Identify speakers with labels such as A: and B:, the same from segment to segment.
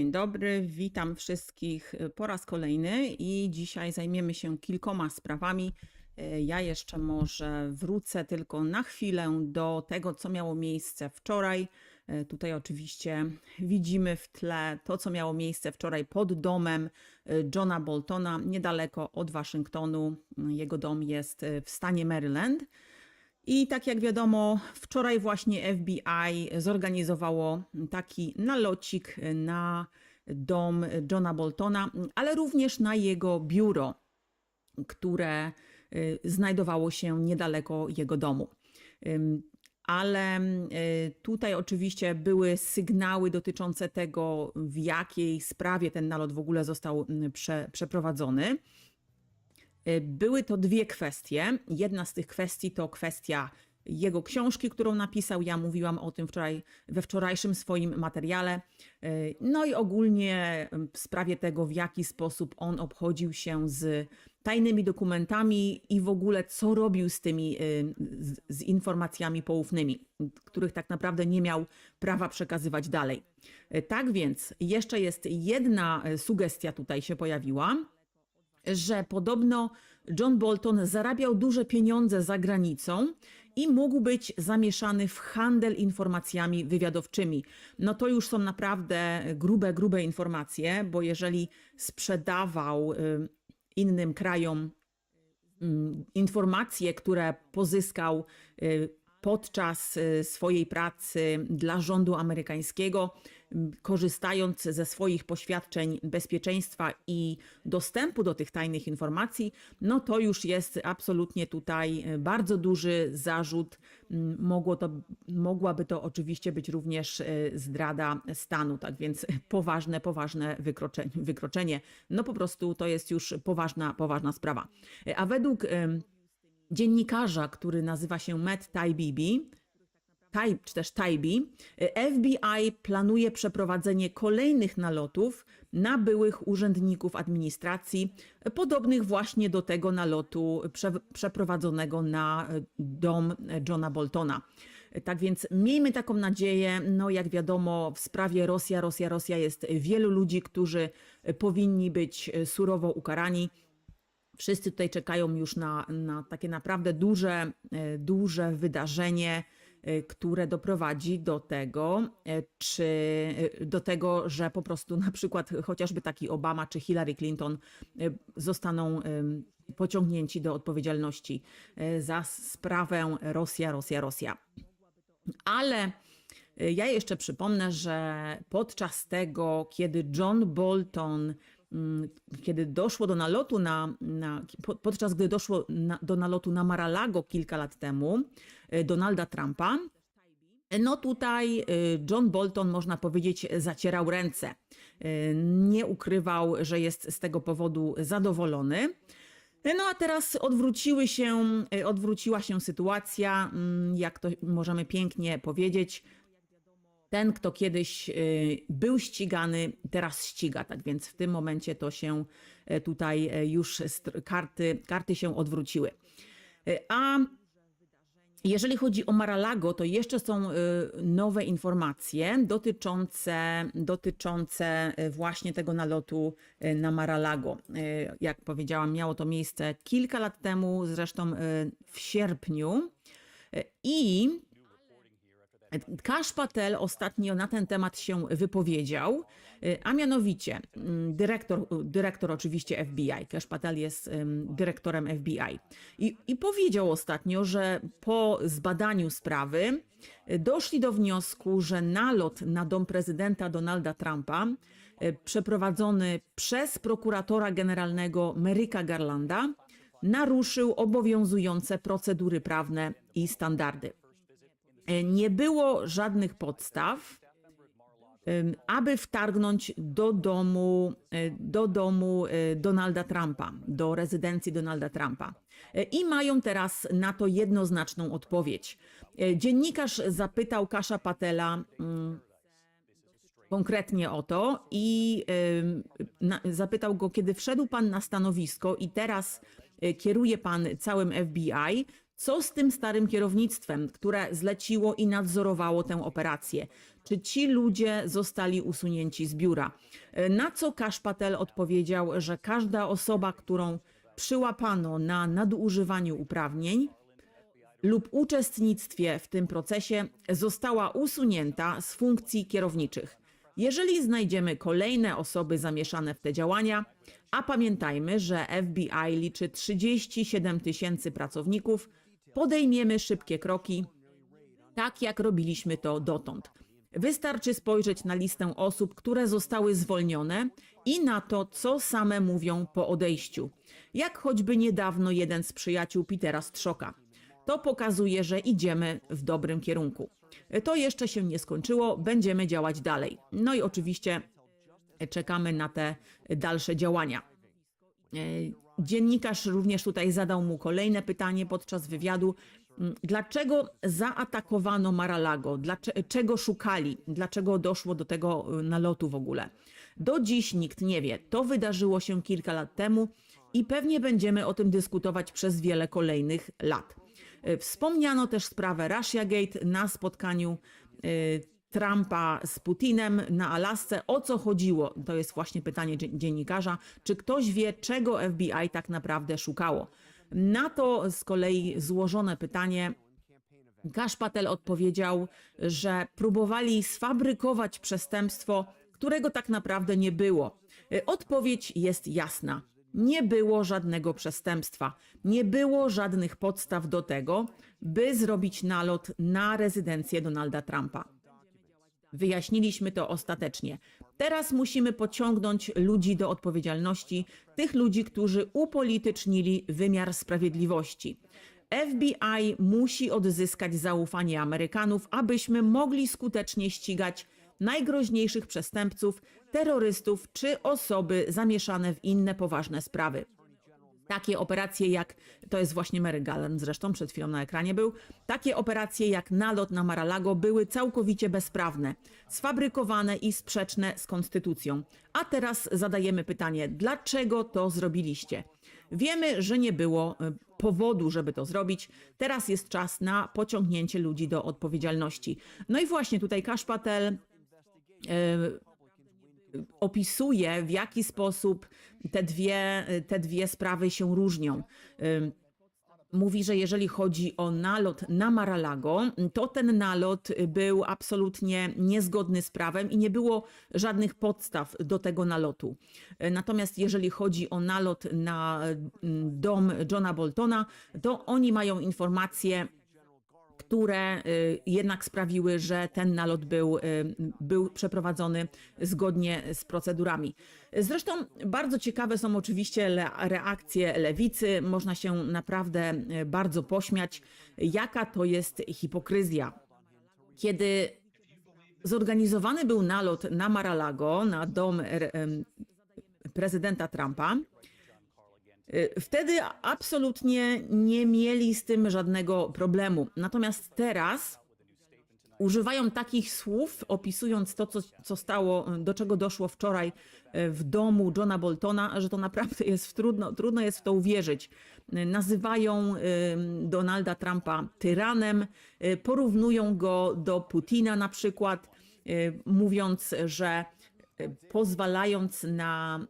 A: Dzień dobry, witam wszystkich y, po raz kolejny i dzisiaj zajmiemy się kilkoma sprawami. Y, Ja jeszcze może wrócę tylko na chwilę do tego, co miało miejsce wczoraj. Y, Tutaj oczywiście widzimy w tle to, co miało miejsce wczoraj pod domem Johna Boltona, niedaleko od Waszyngtonu. Jego dom jest w stanie Maryland. I tak jak wiadomo, wczoraj właśnie FBI zorganizowało taki nalocik na dom Johna Boltona, ale również na jego biuro, które y, znajdowało się niedaleko jego domu. Ale y, tutaj oczywiście były sygnały dotyczące tego, w jakiej sprawie ten nalot w ogóle został mm, prze, przeprowadzony. Y, Były to dwie kwestie. Jedna z tych kwestii to kwestia jego książki, którą napisał. Ja mówiłam o tym wczoraj we wczorajszym swoim materiale. Y, No i ogólnie w sprawie tego, w jaki sposób on obchodził się z tajnymi dokumentami i w ogóle co robił z tymi y, z, z informacjami poufnymi, których tak naprawdę nie miał prawa przekazywać dalej. Tak więc jeszcze jest jedna sugestia tutaj się pojawiła że podobno John Bolton zarabiał duże pieniądze za granicą i mógł być zamieszany w handel informacjami wywiadowczymi. No to już są naprawdę grube, grube informacje, bo jeżeli sprzedawał y, innym krajom mm, informacje, które pozyskał y, podczas y, swojej pracy dla rządu amerykańskiego, korzystając ze swoich poświadczeń bezpieczeństwa i dostępu do tych tajnych informacji, no to już jest absolutnie tutaj y, bardzo duży zarzut. M, Mogło to, mogłaby to oczywiście być również y, zdrada stanu, tak więc poważne, poważne wykroczenie. wykroczenie. No po prostu to jest już poważna, poważna sprawa. Y, A według dziennikarza, który nazywa się Matt Taibbi, Taj, czy też Taibi, FBI planuje przeprowadzenie kolejnych nalotów na byłych urzędników administracji, podobnych właśnie do tego nalotu prze, przeprowadzonego na dom Johna Boltona. Tak więc miejmy taką nadzieję. No, jak wiadomo, w sprawie Rosja, Rosja, Rosja jest wielu ludzi, którzy powinni być surowo ukarani. Wszyscy tutaj czekają już na, na takie naprawdę duże, e, duże wydarzenie, e, które doprowadzi do tego, e, czy e, do tego, że po prostu na przykład chociażby taki Obama czy Hillary Clinton e, zostaną pociągnięci do odpowiedzialności e, za sprawę Rosja, Rosja, Rosja. Ale y, ja jeszcze przypomnę, że podczas tego, kiedy John Bolton, mm, kiedy doszło do nalotu na, na po- podczas gdy doszło na, do nalotu na Mar-a-Lago kilka lat temu, y, Donalda Trumpa, no tutaj y, John Bolton, można powiedzieć, zacierał ręce. Y, Nie ukrywał, że jest z tego powodu zadowolony. No a teraz odwróciły się, odwróciła się sytuacja, mm, jak to możemy pięknie powiedzieć. Ten, kto kiedyś był ścigany, teraz ściga. Tak więc w tym momencie to się tutaj już karty, karty się odwróciły. A jeżeli chodzi o Maralago, to jeszcze są y, nowe informacje dotyczące, dotyczące y, właśnie tego nalotu y, na Maralago. Jak powiedziałam, miało to miejsce kilka lat temu, zresztą w sierpniu. I Kash Patel ostatnio na ten temat się wypowiedział, y, a mianowicie mm, dyrektor, dyrektor oczywiście FBI, Kash Patel jest dyrektorem FBI I, i powiedział ostatnio, że po zbadaniu sprawy y, doszli do wniosku, że nalot na dom prezydenta Donalda Trumpa y, przeprowadzony przez prokuratora generalnego Merricka Garlanda naruszył obowiązujące procedury prawne i standardy. E, nie było żadnych podstaw, aby wtargnąć do domu, e, do domu e, Donalda Trumpa, do rezydencji Donalda Trumpa. I mają teraz na to jednoznaczną odpowiedź. Dziennikarz zapytał Kasza Patela, mm, konkretnie o to i zapytał go, kiedy wszedł pan na stanowisko i teraz kieruje pan całym FBI, Co z tym starym kierownictwem, które zleciło i nadzorowało tę operację? Czy ci ludzie zostali usunięci z biura? E, Na co Kasz Patel odpowiedział, że każda osoba, którą przyłapano na nadużywaniu uprawnień, lub uczestnictwie w tym procesie została usunięta z funkcji kierowniczych. Jeżeli znajdziemy kolejne osoby zamieszane w te działania, a pamiętajmy, że FBI liczy 37 tysięcy pracowników, podejmiemy szybkie kroki, tak jak robiliśmy to dotąd. Wystarczy spojrzeć na listę osób, które zostały zwolnione i na to, co same mówią po odejściu. Jak choćby niedawno jeden z przyjaciół Petera Strzoka. To pokazuje, że idziemy w dobrym kierunku. To jeszcze się nie skończyło, będziemy działać dalej. No i oczywiście czekamy na te dalsze działania. Dziennikarz również tutaj zadał mu kolejne pytanie podczas wywiadu. Mm, Dlaczego zaatakowano Maralago? Dlaczego, czego szukali? Dlaczego doszło do tego y, nalotu w ogóle? Do dziś nikt nie wie. To wydarzyło się kilka lat temu i pewnie będziemy o tym dyskutować przez wiele kolejnych lat. Y, Wspomniano też sprawę Russiagate na spotkaniu y, Trumpa z Putinem na Alasce. O co chodziło? To jest właśnie pytanie dzie- dziennikarza. Czy ktoś wie, czego FBI tak naprawdę szukało? Na to z kolei złożone pytanie Kasz Patel odpowiedział, że próbowali sfabrykować przestępstwo, którego tak naprawdę nie było. Odpowiedź jest jasna. Nie było żadnego przestępstwa, nie było żadnych podstaw do tego, by zrobić nalot na rezydencję Donalda Trumpa. Wyjaśniliśmy to ostatecznie. Teraz musimy pociągnąć ludzi do odpowiedzialności, tych ludzi, którzy upolitycznili wymiar sprawiedliwości. FBI musi odzyskać zaufanie Amerykanów, abyśmy mogli skutecznie ścigać najgroźniejszych przestępców, terrorystów czy osoby zamieszane w inne poważne sprawy. Takie operacje jak, to jest właśnie Mary Gallen zresztą, przed chwilą na ekranie był, takie operacje jak nalot na Maralago były całkowicie bezprawne, sfabrykowane i sprzeczne z konstytucją. A teraz zadajemy pytanie, dlaczego to zrobiliście? Wiemy, że nie było y, powodu, żeby to zrobić. Teraz jest czas na pociągnięcie ludzi do odpowiedzialności. No i właśnie tutaj Kasz Patel y, opisuje, w jaki sposób te dwie, te dwie sprawy się różnią. Mówi, że jeżeli chodzi o nalot na Maralago, to ten nalot był absolutnie niezgodny z prawem i nie było żadnych podstaw do tego nalotu. Natomiast jeżeli chodzi o nalot na mm, dom Johna Boltona, to oni mają informacje, które y, jednak sprawiły, że ten nalot był, y, był przeprowadzony zgodnie z procedurami. Zresztą bardzo ciekawe są oczywiście reakcje lewicy. Można się naprawdę y, bardzo pośmiać, jaka to jest hipokryzja. Kiedy zorganizowany był nalot na Mar-a-Lago, na dom prezydenta Trumpa, Wtedy absolutnie nie mieli z tym żadnego problemu. Natomiast teraz używają takich słów, opisując to, co, co stało, do czego doszło wczoraj y, w domu Johna Boltona, że to naprawdę jest trudno, trudno jest w to uwierzyć. Y, Nazywają y, Donalda Trumpa tyranem, y, porównują go do Putina na przykład, y, mówiąc, że y, pozwalając na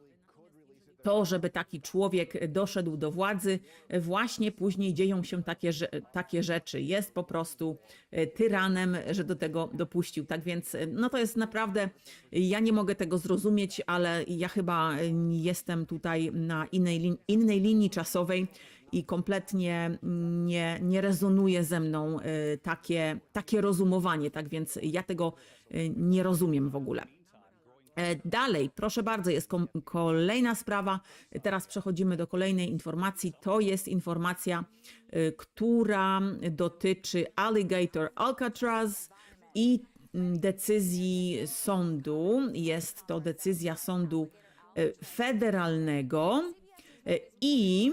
A: to, żeby taki człowiek doszedł do władzy, właśnie później dzieją się takie, takie rzeczy. Jest po prostu e, tyranem, że do tego dopuścił. Tak więc, e, no to jest naprawdę, ja nie mogę tego zrozumieć, ale ja chyba e, jestem tutaj na innej, innej linii czasowej i kompletnie nie, nie rezonuje ze mną takie, takie rozumowanie. Tak więc ja tego nie rozumiem w ogóle. E, Dalej, proszę bardzo, jest kolejna sprawa. Teraz przechodzimy do kolejnej informacji. To jest informacja, y, która dotyczy Alligator Alcatraz i mm, decyzji sądu. Jest to decyzja sądu y, federalnego i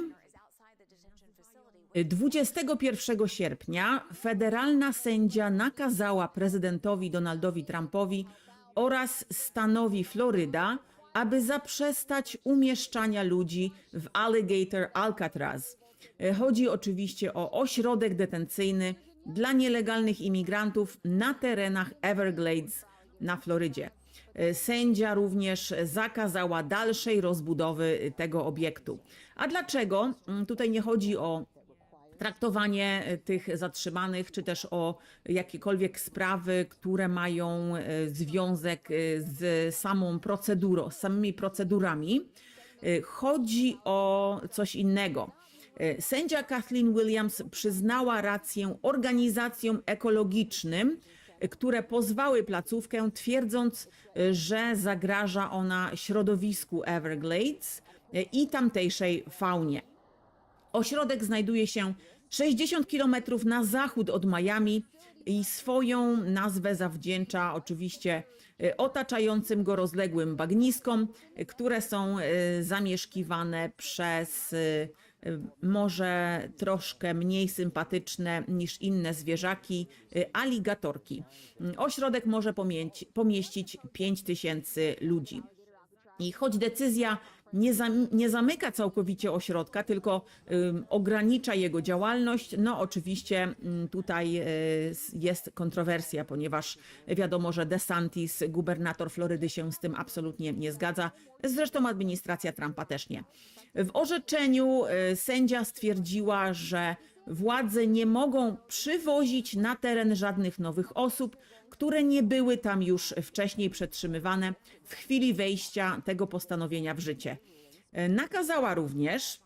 A: 21 sierpnia federalna sędzia nakazała prezydentowi Donaldowi Trumpowi oraz stanowi Floryda, aby zaprzestać umieszczania ludzi w Alligator Alcatraz. E, Chodzi oczywiście o ośrodek detencyjny dla nielegalnych imigrantów na terenach Everglades na Florydzie. E, Sędzia również zakazała dalszej rozbudowy tego obiektu. A dlaczego? Mm, Tutaj nie chodzi o traktowanie e, tych zatrzymanych, czy też o jakiekolwiek sprawy, które mają e, związek e, z samą procedurą, z samymi procedurami. Chodzi o coś innego. Sędzia Kathleen Williams przyznała rację organizacjom ekologicznym, które pozwały placówkę, twierdząc, że zagraża ona środowisku Everglades i tamtejszej faunie. Ośrodek znajduje się 60 km na zachód od Miami i swoją nazwę zawdzięcza oczywiście e, otaczającym go rozległym bagniskom, które są e, zamieszkiwane przez e, może troszkę mniej sympatyczne niż inne zwierzaki, aligatorki. Mm, Ośrodek może pomieścić 5000 ludzi. I choć decyzja nie, zam, nie zamyka całkowicie ośrodka, tylko ogranicza jego działalność, no oczywiście tutaj s- jest kontrowersja, ponieważ wiadomo, że DeSantis, gubernator Florydy, się z tym absolutnie nie zgadza. Zresztą administracja Trumpa też nie. W orzeczeniu y, sędzia stwierdziła, że władze nie mogą przywozić na teren żadnych nowych osób, które nie były tam już wcześniej przetrzymywane w chwili wejścia tego postanowienia w życie. E, Nakazała również,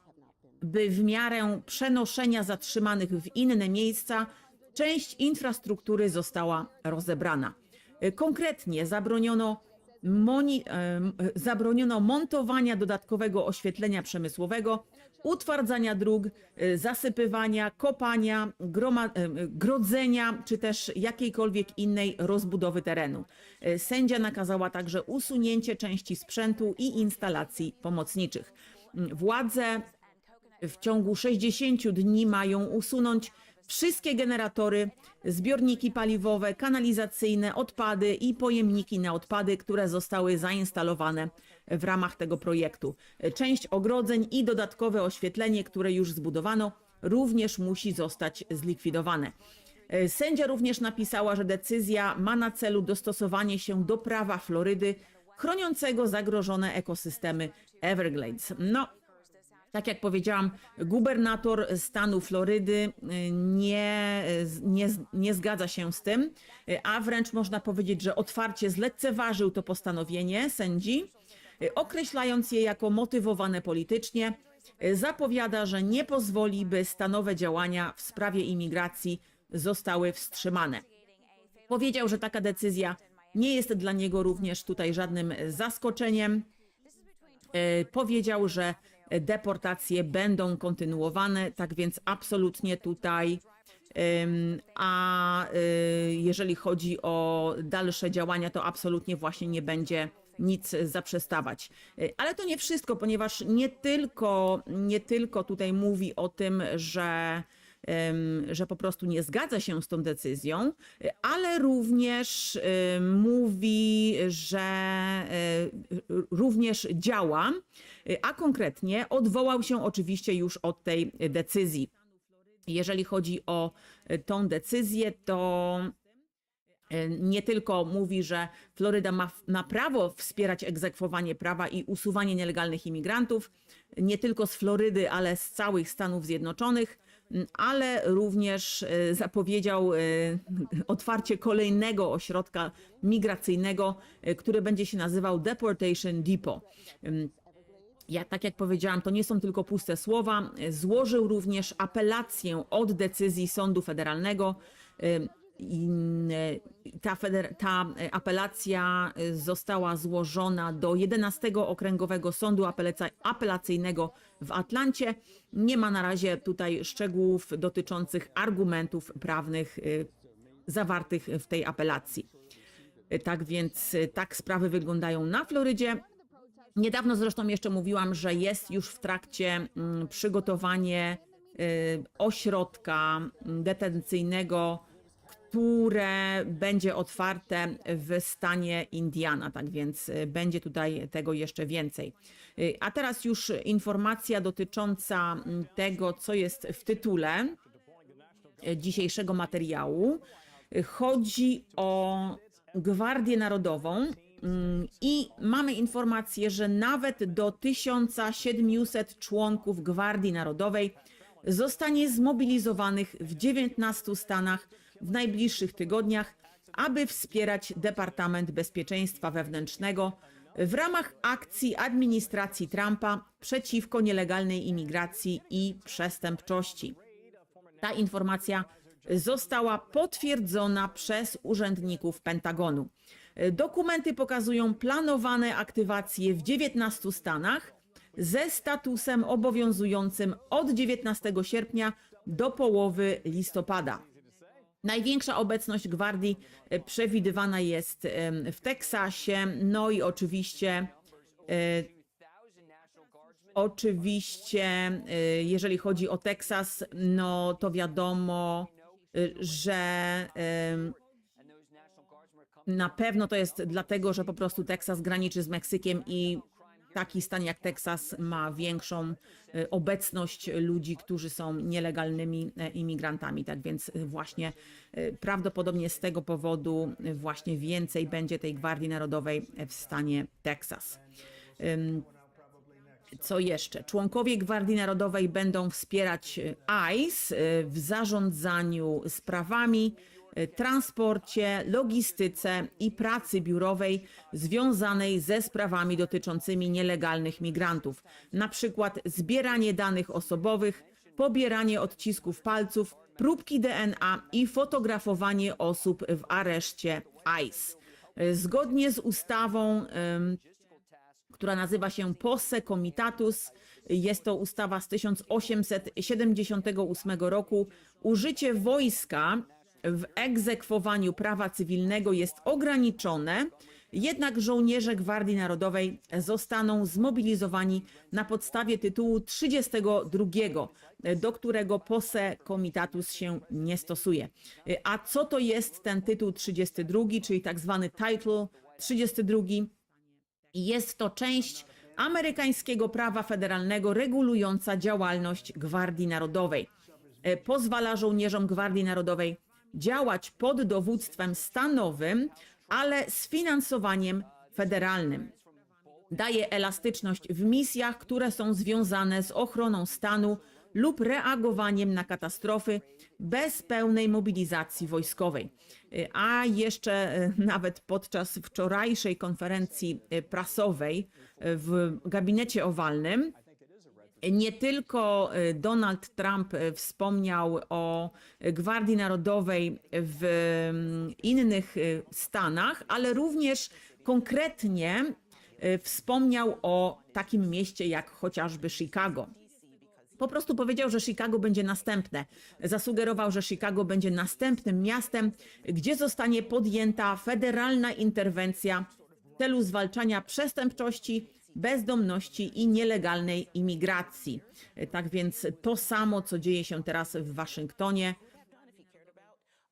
A: by w miarę przenoszenia zatrzymanych w inne miejsca część infrastruktury została rozebrana. E, Konkretnie zabroniono, e, zabroniono montowania dodatkowego oświetlenia przemysłowego, utwardzania dróg, e, zasypywania, kopania, groma, em, grodzenia czy też jakiejkolwiek innej rozbudowy terenu. Sędzia nakazała także usunięcie części sprzętu i instalacji pomocniczych. Mm, Władze w ciągu 60 dni mają usunąć wszystkie generatory, zbiorniki paliwowe, kanalizacyjne, odpady i pojemniki na odpady, które zostały zainstalowane w ramach tego projektu. Część ogrodzeń i dodatkowe oświetlenie, które już zbudowano, również musi zostać zlikwidowane. Sędzia również napisała, że decyzja ma na celu dostosowanie się do prawa Florydy chroniącego zagrożone ekosystemy Everglades. No, tak jak powiedziałam, gubernator stanu Florydy y, nie, nie, nie zgadza się z tym, y, a wręcz można powiedzieć, że otwarcie zlekceważył to postanowienie sędzi, określając je jako motywowane politycznie. Y, Zapowiada, że nie pozwoli, by stanowe działania w sprawie imigracji zostały wstrzymane. Powiedział, że taka decyzja nie jest dla niego również tutaj żadnym zaskoczeniem. E, powiedział, że deportacje będą kontynuowane, tak więc absolutnie tutaj. A jeżeli chodzi o dalsze działania, to absolutnie właśnie nie będzie nic zaprzestawać. E, Ale to nie wszystko, ponieważ nie tylko, nie tylko tutaj mówi o tym, że że po prostu nie zgadza się z tą decyzją, e, ale również mówi, że e, również działa, a konkretnie odwołał się oczywiście już od tej decyzji. Jeżeli chodzi o tą decyzję, to nie tylko mówi, że Floryda ma, ma prawo wspierać egzekwowanie prawa i usuwanie nielegalnych imigrantów, nie tylko z Florydy, ale z całych Stanów Zjednoczonych, ale również e, zapowiedział e, otwarcie kolejnego ośrodka migracyjnego, który będzie się nazywał Deportation Depot. Ja, tak jak powiedziałam, to nie są tylko puste słowa. Złożył również apelację od decyzji Sądu Federalnego. Ta, ta y, apelacja y, została złożona do 11 Okręgowego Sądu Apelacyjnego w Atlancie. Nie ma na razie tutaj szczegółów dotyczących argumentów prawnych y, zawartych w tej apelacji. Tak więc tak sprawy wyglądają na Florydzie. Niedawno zresztą jeszcze mówiłam, że jest już w trakcie mm, przygotowanie ośrodka mm, detencyjnego, które będzie otwarte w stanie Indiana, tak więc y, będzie tutaj tego jeszcze więcej. Y, A teraz już informacja dotycząca mm, tego, co jest w tytule y, dzisiejszego materiału. Chodzi o Gwardię Narodową mm, i mamy informację, że nawet do 1700 członków Gwardii Narodowej zostanie zmobilizowanych w 19 stanach w najbliższych tygodniach, aby wspierać Departament Bezpieczeństwa Wewnętrznego w ramach akcji administracji Trumpa przeciwko nielegalnej imigracji i przestępczości. Ta informacja została potwierdzona przez urzędników Pentagonu. Dokumenty pokazują planowane aktywacje w 19 stanach ze statusem obowiązującym od 19 sierpnia do połowy listopada. Największa obecność gwardii e, przewidywana jest w Teksasie, no i oczywiście e, Oczywiście, e, jeżeli chodzi o Teksas, no to wiadomo, że na pewno to jest dlatego, że po prostu Teksas graniczy z Meksykiem i taki stan jak Teksas ma większą e, obecność ludzi, którzy są nielegalnymi e, imigrantami. Tak więc e, właśnie prawdopodobnie z tego powodu właśnie więcej będzie tej Gwardii Narodowej w stanie Teksas. Co jeszcze? Członkowie Gwardii Narodowej będą wspierać ICE w zarządzaniu sprawami, transporcie, logistyce i pracy biurowej związanej ze sprawami dotyczącymi nielegalnych migrantów, na przykład zbieranie danych osobowych, pobieranie odcisków palców, próbki DNA i fotografowanie osób w areszcie ICE. E, Zgodnie z ustawą która nazywa się Posse Comitatus. Jest to ustawa z 1878 roku. Użycie wojska w egzekwowaniu prawa cywilnego jest ograniczone, jednak żołnierze Gwardii Narodowej zostaną zmobilizowani na podstawie tytułu 32, do którego Posse Comitatus się nie stosuje. A co to jest ten tytuł 32, czyli tak zwany title 32? Jest to część amerykańskiego prawa federalnego regulująca działalność Gwardii Narodowej. Pozwala żołnierzom Gwardii Narodowej działać pod dowództwem stanowym, ale z finansowaniem federalnym. Daje elastyczność w misjach, które są związane z ochroną stanu lub reagowaniem na katastrofy bez pełnej mobilizacji wojskowej. A jeszcze e, nawet podczas wczorajszej konferencji e, prasowej w gabinecie owalnym nie tylko e, Donald Trump e, wspomniał o Gwardii Narodowej w mm, innych e, stanach, ale również konkretnie wspomniał o takim mieście jak chociażby Chicago. Po prostu powiedział, że Chicago będzie następne. Zasugerował, że Chicago będzie następnym miastem, gdzie zostanie podjęta federalna interwencja w celu zwalczania przestępczości, bezdomności i nielegalnej imigracji. Tak więc to samo, co dzieje się teraz w Waszyngtonie,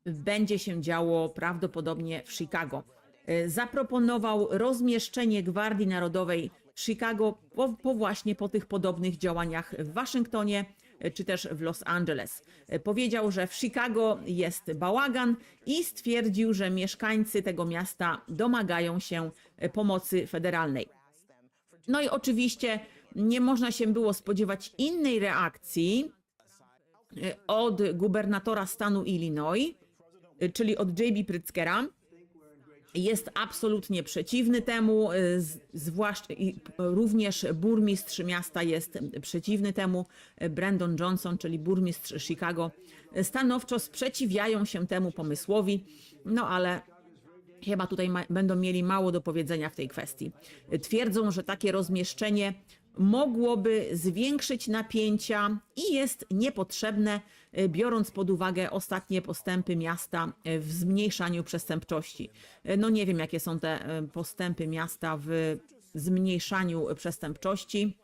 A: będzie się działo prawdopodobnie w Chicago. E, Zaproponował rozmieszczenie Gwardii Narodowej Chicago po, po właśnie po tych podobnych działaniach w Waszyngtonie e, czy też w Los Angeles. E, Powiedział, że w Chicago jest bałagan i stwierdził, że mieszkańcy tego miasta domagają się e, pomocy federalnej. No i oczywiście nie można się było spodziewać innej reakcji e, od gubernatora stanu Illinois, e, czyli od J.B. Pritzkera. Jest absolutnie przeciwny temu, e, zwłaszcza również burmistrz miasta jest przeciwny temu. Brandon Johnson, czyli burmistrz Chicago, stanowczo sprzeciwiają się temu pomysłowi, no ale chyba tutaj będą mieli mało do powiedzenia w tej kwestii. Twierdzą, że takie rozmieszczenie mogłoby zwiększyć napięcia i jest niepotrzebne, biorąc pod uwagę ostatnie postępy miasta w zmniejszaniu przestępczości. No nie wiem, jakie są te e, postępy miasta w zmniejszaniu przestępczości.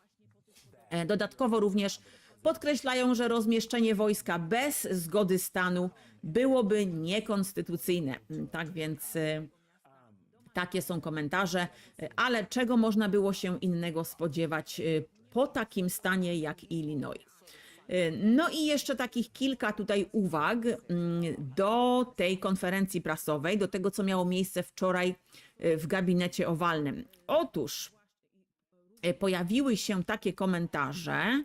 A: E, Dodatkowo również podkreślają, że rozmieszczenie wojska bez zgody stanu byłoby niekonstytucyjne. Tak więc y, takie są komentarze, ale czego można było się innego spodziewać y, po takim stanie jak Illinois? Y, No i jeszcze takich kilka tutaj uwag mm, do tej konferencji prasowej, do tego, co miało miejsce wczoraj w gabinecie owalnym. Otóż pojawiły się takie komentarze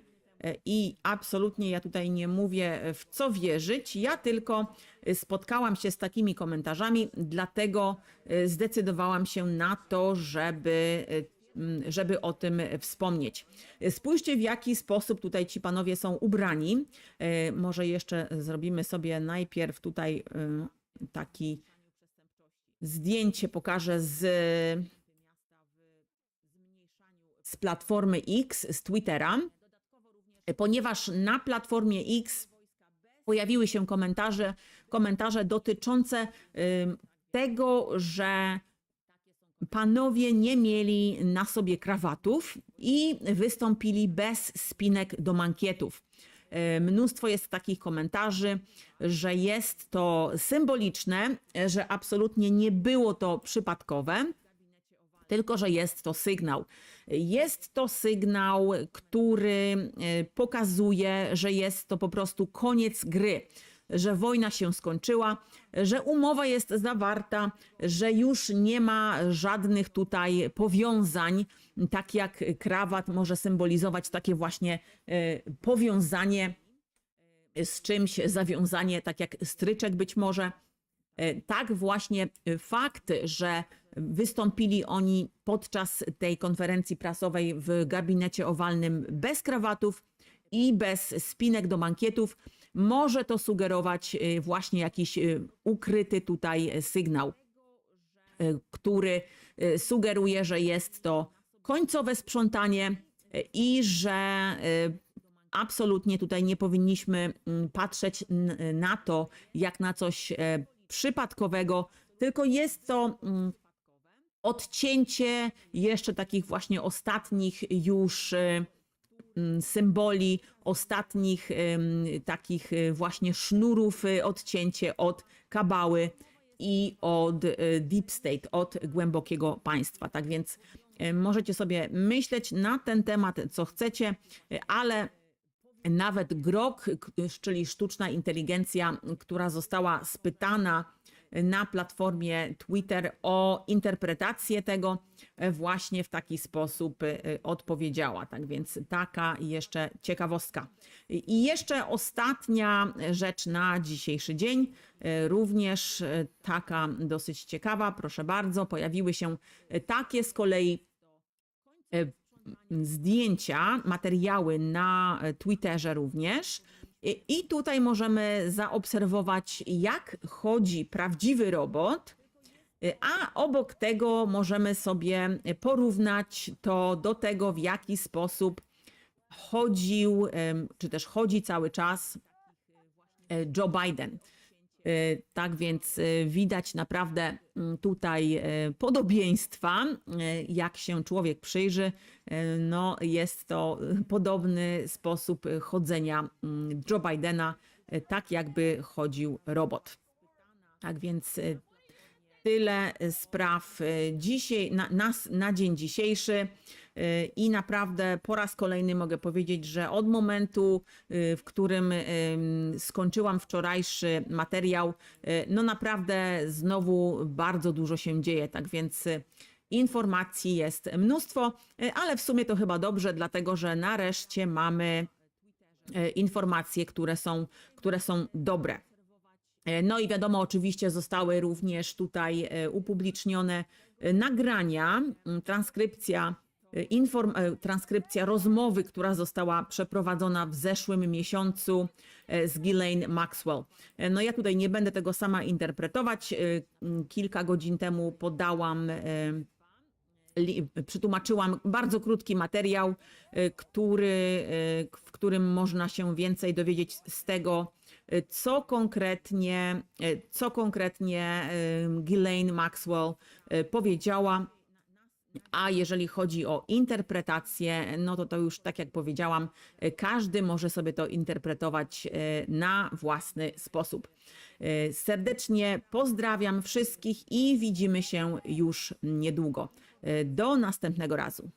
A: i absolutnie ja tutaj nie mówię w co wierzyć, ja tylko y, spotkałam się z takimi komentarzami, dlatego y, zdecydowałam się na to, żeby żeby o tym wspomnieć. Spójrzcie, w jaki sposób tutaj ci panowie są ubrani. Może jeszcze zrobimy sobie najpierw tutaj taki zdjęcie pokażę z z platformy X, z Twittera, ponieważ na platformie X pojawiły się komentarze, komentarze dotyczące tego, że panowie nie mieli na sobie krawatów i wystąpili bez spinek do mankietów. Mnóstwo jest takich komentarzy, że jest to symboliczne, że absolutnie nie było to przypadkowe tylko że jest to sygnał. Jest to sygnał, który e, pokazuje, że jest to po prostu koniec gry, że wojna się skończyła, że umowa jest zawarta, że już nie ma żadnych tutaj powiązań, tak jak krawat może symbolizować takie właśnie e, powiązanie z czymś, zawiązanie, tak jak stryczek być może. E, Tak właśnie e, fakt, że wystąpili oni podczas tej konferencji prasowej w gabinecie owalnym bez krawatów i bez spinek do mankietów, może to sugerować e, właśnie jakiś ukryty tutaj sygnał, który sugeruje, że jest to końcowe sprzątanie i że absolutnie tutaj nie powinniśmy mm, patrzeć na to jak na coś przypadkowego, tylko jest to mm, odcięcie jeszcze takich właśnie ostatnich już e, mm, symboli, ostatnich em, takich e, właśnie sznurów, odcięcie od kabały i od deep state, od głębokiego państwa. Tak więc możecie sobie myśleć na ten temat, co chcecie, ale nawet Grok, czyli sztuczna inteligencja, która została spytana na platformie Twitter o interpretację tego, e, właśnie w taki sposób e, odpowiedziała. Tak więc taka jeszcze ciekawostka. I jeszcze ostatnia rzecz na dzisiejszy dzień, e, również e, taka dosyć ciekawa, proszę bardzo, pojawiły się e, takie z kolei e, zdjęcia, materiały na e, Twitterze również. I tutaj możemy zaobserwować, jak chodzi prawdziwy robot, y, a obok tego możemy sobie porównać to do tego, w jaki sposób chodził, czy też chodzi cały czas e, Joe Biden. E, Tak więc e, widać naprawdę mm, tutaj e, podobieństwa, jak się człowiek przyjrzy. No, jest to podobny sposób chodzenia mm, Joe Bidena, tak jakby chodził robot. Tak więc tyle spraw dzisiaj, na, na, na dzień dzisiejszy. I naprawdę po raz kolejny mogę powiedzieć, że od momentu, e, w którym em, skończyłam wczorajszy materiał, e, no naprawdę znowu bardzo dużo się dzieje. Tak więc informacji jest mnóstwo, ale w sumie to chyba dobrze, dlatego że nareszcie mamy informacje, które są, które są dobre. No i wiadomo, oczywiście zostały również tutaj upublicznione nagrania, transkrypcja, inform, e, transkrypcja rozmowy, która została przeprowadzona w zeszłym miesiącu e, z Ghislaine Maxwell. No ja tutaj nie będę tego sama interpretować. Kilka godzin temu podałam przytłumaczyłam bardzo krótki materiał, y, który, y, w którym można się więcej dowiedzieć z tego, y, co konkretnie, y, co konkretnie y, Ghislaine Maxwell y, powiedziała. A jeżeli chodzi o interpretację, no to to już tak jak powiedziałam, każdy może sobie to interpretować e, na własny sposób. E, Serdecznie pozdrawiam wszystkich i widzimy się już niedługo. E, Do następnego razu.